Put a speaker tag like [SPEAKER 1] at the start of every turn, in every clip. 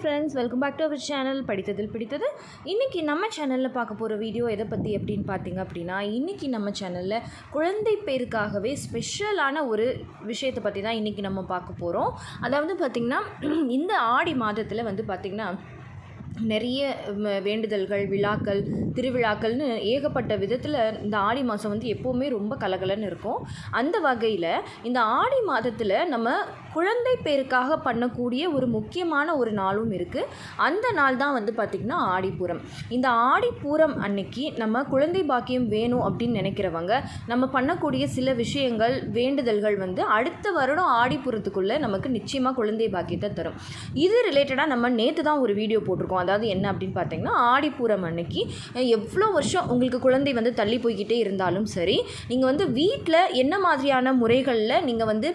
[SPEAKER 1] Friends welcome back to our channel படித்ததில் பிடித்தது. இன்றைக்கி நம்ம சேனலில் பார்க்க போகிற வீடியோ எதை பற்றி அப்படின்னு பார்த்தீங்க அப்படின்னா இன்றைக்கி நம்ம சேனலில் குழந்தை பேருக்காகவே ஸ்பெஷலான ஒரு விஷயத்தை பற்றி தான் இன்றைக்கி நம்ம பார்க்க போகிறோம் அதாவது பார்த்திங்கன்னா இந்த ஆடி மாதத்தில் வந்து பார்த்திங்கன்னா நிறைய வேண்டுதல்கள் விழாக்கள் திருவிழாக்கள்னு ஏகப்பட்ட விதத்தில் இந்த ஆடி மாதம் வந்து எப்போவுமே ரொம்ப கலகலன்னு இருக்கும். அந்த வகையில் இந்த ஆடி மாதத்தில் நம்ம குழந்தை பேருக்காக பண்ணக்கூடிய ஒரு முக்கியமான ஒரு நாளும் இருக்குது அந்த நாள் தான் வந்து பார்த்திங்கன்னா ஆடிப்பூரம். இந்த ஆடிப்பூரம் அன்னைக்கு நம்ம குழந்தை பாக்கியம் வேணும் அப்படின்னு நினைக்கிறவங்க நம்ம பண்ணக்கூடிய சில விஷயங்கள் வேண்டுதல்கள் வந்து அடுத்த வருடம் ஆடிப்பூரத்துக்குள்ளே நமக்கு நிச்சயமாக குழந்தை பாக்கியத்தை தரும். இது ரிலேட்டடாக நம்ம நேற்று தான் ஒரு வீடியோ போட்டிருக்கோம். அதாவது என்ன அப்படின்னு பார்த்தீங்கன்னா ஆடிப்பூரம் அன்னைக்கு எவ்வளோ வருஷம் உங்களுக்கு குழந்தை வந்து தள்ளி போய்கிட்டே இருந்தாலும் சரி நீங்கள் வந்து வீட்டில் என்ன மாதிரியான முறைகளில் நீங்கள் வந்து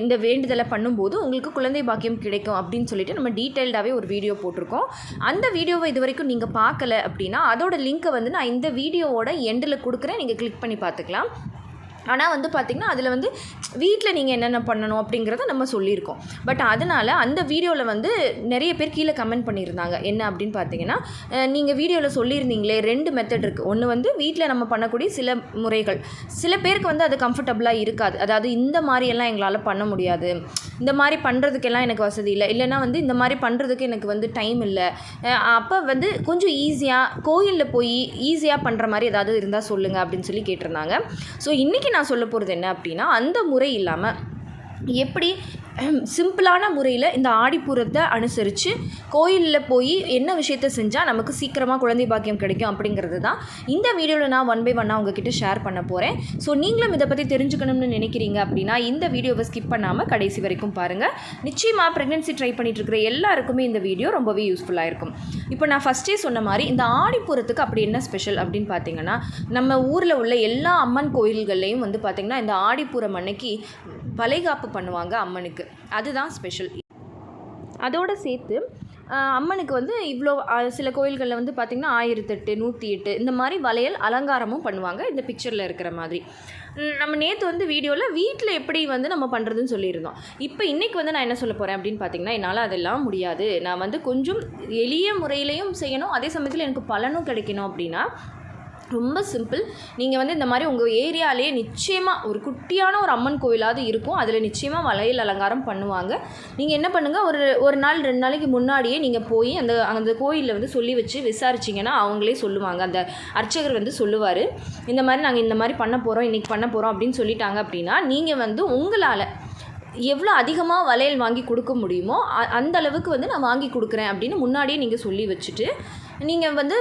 [SPEAKER 1] இந்த வேண்டுதலை பண்ணும்போது உங்களுக்கு குழந்தை பாக்கியம் கிடைக்கும் அப்படின்னு சொல்லிட்டு நம்ம டீட்டெயில்டாகவே ஒரு வீடியோ போட்டிருக்கோம். அந்த வீடியோவை இது வரைக்கும் நீங்கள் பார்க்கல அப்படின்னா அதோட லிங்க்கை வந்து நான் இந்த வீடியோவோட எண்டில் கொடுக்குறேன். நீங்கள் கிளிக் பண்ணி பார்த்துக்கலாம். ஆனால் வந்து பார்த்திங்கன்னா அதில் வந்து வீட்டில் நீங்கள் என்னென்ன பண்ணணும் அப்படிங்கிறத நம்ம சொல்லியிருக்கோம். பட் அதனால் அந்த வீடியோவில் வந்து நிறைய பேர் கீழே கமெண்ட் பண்ணியிருந்தாங்க. என்ன அப்படின்னு பார்த்தீங்கன்னா நீங்கள் வீடியோவில் சொல்லியிருந்தீங்களே ரெண்டு மெத்தட் இருக்குது ஒன்று வந்து வீட்டில் நம்ம பண்ணக்கூடிய சில முறைகள். சில பேருக்கு வந்து அது கம்ஃபர்டபுளாக இருக்காது. அதாவது இந்த மாதிரியெல்லாம் எங்களால் பண்ண முடியாது. இந்த மாதிரி பண்ணுறதுக்கெல்லாம் எனக்கு வசதி இல்லை. இல்லைன்னா வந்து இந்த மாதிரி பண்ணுறதுக்கு எனக்கு வந்து டைம் இல்லை. அப்போ வந்து கொஞ்சம் ஈஸியாக கோயிலில் போய் ஈஸியாக பண்ணுற மாதிரி ஏதாவது இருந்தால் சொல்லுங்கள் அப்படின்னு சொல்லி கேட்டிருந்தாங்க. ஸோ இன்றைக்கி நான் சொல்ல போகிறது என்ன அப்படின்னா அந்த முறை இல்லாமல் எப்படி சிம்பிளான முறையில் இந்த ஆடிப்பூரத்தை அனுசரித்து கோயிலில் போய் என்ன விஷயத்த செஞ்சால் நமக்கு சீக்கிரமாக குழந்தை பாக்கியம் கிடைக்கும் அப்படிங்கிறது தான் இந்த வீடியோவில் நான் ஒன் பை ஒன்னாக உங்ககிட்ட ஷேர் பண்ண போகிறேன் ஸோ நீங்களும் இதை பற்றி தெரிஞ்சுக்கணும்னு நினைக்கிறீங்க அப்படின்னா இந்த வீடியோவை ஸ்கிப் பண்ணாமல் கடைசி வரைக்கும் பாருங்கள் நிச்சயமாக ப்ரெக்னென்சி ட்ரை பண்ணிகிட்டு இருக்கிற எல்லாருக்குமே இந்த வீடியோ ரொம்பவே யூஸ்ஃபுல்லாக இருக்கும். இப்போ நான் ஃபஸ்ட்டே சொன்ன மாதிரி இந்த ஆடிப்பூரத்துக்கு அப்படி என்ன ஸ்பெஷல் அப்படின்னு பார்த்தீங்கன்னா நம்ம ஊரில் உள்ள எல்லா அம்மன் கோயில்கள்லையும் வந்து பார்த்திங்கன்னா இந்த ஆடிப்பூரம் அன்னைக்கு வளைகாப்பு பண்ணுவாங்க அம்மனுக்கு. அதுதான் ஸ்பெஷல் அதோடு சேர்த்து அம்மனுக்கு வந்து இவ்வளோ சில கோயில்களில் வந்து பார்த்திங்கன்னா ஆயிரத்தெட்டு நூற்றி எட்டு இந்த மாதிரி வளையல் அலங்காரமும் பண்ணுவாங்க இந்த பிக்சரில் இருக்கிற மாதிரி. நம்ம நேற்று வந்து வீடியோவில் வீட்டில் எப்படி வந்து நம்ம பண்ணுறதுன்னு சொல்லியிருந்தோம். இப்போ இன்றைக்கி வந்து நான் என்ன சொல்ல போகிறேன் அப்படின்னு பார்த்தீங்கன்னா என்னால் அதெல்லாம் முடியாது. நான் வந்து கொஞ்சம் எளிய முறையிலையும் செய்யணும். அதே சமயத்தில் எனக்கு பலனும் கிடைக்கணும் அப்படின்னா ரொம்ப சிம்பிள். நீங்கள் வந்து இந்த மாதிரி உங்கள் ஏரியாலேயே நிச்சயமாக ஒரு குட்டியான ஒரு அம்மன் கோவிலாவது இருக்கும். அதில் நிச்சயமாக வளையல் அலங்காரம் பண்ணுவாங்க. நீங்கள் என்ன பண்ணுங்கள் ஒரு ஒரு நாள் ரெண்டு நாளைக்கு முன்னாடியே நீங்கள் போய் அந்த அந்த கோயிலில் வந்து சொல்லி வச்சு விசாரிச்சிங்கன்னா அவங்களே சொல்லுவாங்க. அந்த அர்ச்சகர் வந்து சொல்லுவார் இந்த மாதிரி நாங்கள் இந்த மாதிரி பண்ண போகிறோம் இன்றைக்கி பண்ண போகிறோம் அப்படின்னு சொல்லிட்டாங்க அப்படின்னா நீங்கள் வந்து உங்களால் எவ்வளோ அதிகமாக வளையல் வாங்கி கொடுக்க முடியுமோ அந்த அளவுக்கு வந்து நான் வாங்கி கொடுக்குறேன் அப்படின்னு முன்னாடியே நீங்கள் சொல்லி வச்சுட்டு நீங்கள் வந்து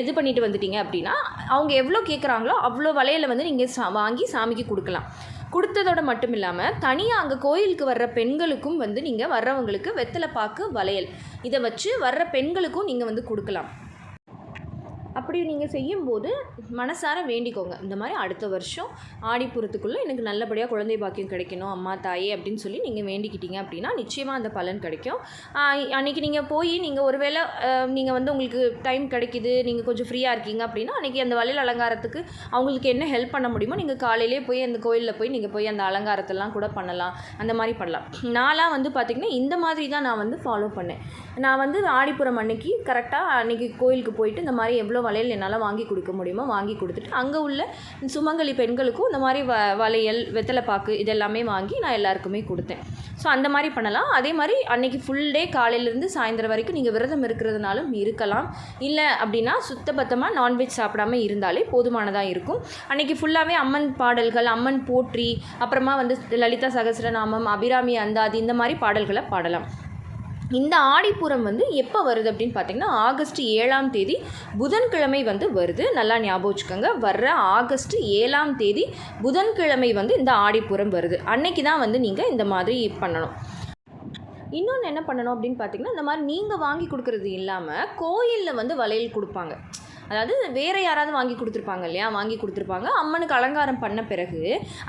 [SPEAKER 1] இது பண்ணிட்டு வந்துட்டீங்க அப்படின்னா அவங்க எவ்வளோ கேட்குறாங்களோ அவ்வளோ வளையலை வந்து நீங்கள் சா வாங்கி சாமிக்கு கொடுக்கலாம். கொடுத்ததோட மட்டும் இல்லாமல் தனியாக அங்கே கோயிலுக்கு வர்ற பெண்களுக்கும் வந்து நீங்கள் வர்றவங்களுக்கு வெத்தலை பாக்கு வளையல். இதை வச்சு வர்ற பெண்களுக்கும் நீங்கள் வந்து கொடுக்கலாம். அப்படி நீங்கள் செய்யும்போது மனசார வேண்டிக்கோங்க. இந்த மாதிரி அடுத்த வருஷம் ஆடிப்புறத்துக்குள்ளே எனக்கு நல்லபடியாக குழந்தை பாக்கியம் கிடைக்கணும் அம்மா தாயே அப்படின்னு சொல்லி நீங்கள் வேண்டிக்கிட்டீங்க அப்படின்னா நிச்சயமாக அந்த பலன் கிடைக்கும். அன்றைக்கி நீங்கள் போய் நீங்கள் ஒருவேளை நீங்கள் வந்து உங்களுக்கு டைம் கிடைக்குது நீங்கள் கொஞ்சம் ஃப்ரீயாக இருக்கீங்க அப்படின்னா அன்றைக்கி அந்த வளையல் அலங்காரத்துக்கு அவங்களுக்கு என்ன ஹெல்ப் பண்ண முடியுமோ நீங்கள் காலையிலே போய் அந்த கோயிலில் போய் நீங்கள் போய் அந்த அலங்காரத்தெல்லாம் கூட பண்ணலாம். அந்த மாதிரி பண்ணலாம். நான்லாம் வந்து பார்த்திங்கன்னா இந்த மாதிரி தான் நான் வந்து ஃபாலோ பண்ணேன். நான் வந்து ஆடிப்புறம் அன்னைக்கு கரெக்டாக அன்றைக்கி கோயிலுக்கு போயிட்டு இந்த மாதிரி எவ்வளோ வளையல் என்னால் வாங்கி கொடுக்க முடியுமோ வாங்கி கொடுத்துட்டு அங்கே உள்ள சுமங்கலி பெண்களுக்கும் இந்த மாதிரி வ வளையல் வெத்தலைப்பாக்கு இதெல்லாமே வாங்கி நான் எல்லாருக்குமே கொடுத்தேன். ஸோ அந்த மாதிரி பண்ணலாம். அதே மாதிரி அன்னைக்கு ஃபுல் டே காலையிலேருந்து சாயந்தரம் வரைக்கும் நீங்கள் விரதம் இருக்கிறதுனாலும் இருக்கலாம். இல்லை அப்படின்னா சுத்தபத்தமாக நான்வெஜ் சாப்பிடாம இருந்தாலே போதுமானதாக இருக்கும். அன்னைக்கு ஃபுல்லாகவே அம்மன் பாடல்கள் அம்மன் போற்றி அப்புறமா வந்து லலிதா சகசிரநாமம் அபிராமி அந்தாதி இந்த மாதிரி பாடல்களை பாடலாம். இந்த ஆடிப்பூரம் வந்து எப்போ வருது அப்படின்னு பார்த்தீங்கன்னா ஆகஸ்ட் ஏழாம் தேதி புதன்கிழமை வந்து வருது. நல்லா ஞாபகம் வச்சுக்கோங்க. வர்ற ஆகஸ்ட் ஏழாம் தேதி புதன்கிழமை வந்து இந்த ஆடிப்பூரம் வருது. அன்னைக்கு தான் வந்து நீங்கள் இந்த மாதிரி பண்ணணும். இன்னொன்று என்ன பண்ணணும் அப்படின்னு பார்த்தீங்கன்னா இந்த மாதிரி நீங்கள் வாங்கி கொடுக்குறது இல்லாமல் கோயிலில் வந்து வளையல் கொடுப்பாங்க. அதாவது வேறு யாராவது வாங்கி கொடுத்துருப்பாங்க இல்லையா? வாங்கி கொடுத்துருப்பாங்க. அம்மனுக்கு அலங்காரம் பண்ண பிறகு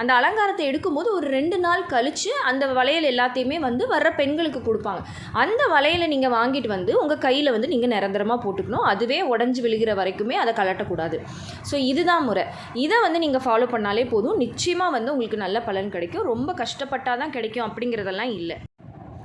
[SPEAKER 1] அந்த அலங்காரத்தை எடுக்கும்போது ஒரு ரெண்டு நாள் கழித்து அந்த வளையல் எல்லாத்தையுமே வந்து வர்ற பெண்களுக்கு கொடுப்பாங்க. அந்த வளையலை நீங்கள் வாங்கிட்டு வந்து உங்கள் கையில் வந்து நீங்கள் நிரந்தரமாக போட்டுக்கணும். அதுவே உடஞ்சி விழுகிற வரைக்குமே அதை கலட்டக்கூடாது ஸோ இதுதான் முறை. இதை வந்து நீங்கள் ஃபாலோ பண்ணாலே போதும். நிச்சயமாக வந்து உங்களுக்கு நல்ல பலன் கிடைக்கும். ரொம்ப கஷ்டப்பட்டால் தான் கிடைக்கும் அப்படிங்கிறதெல்லாம் இல்லை.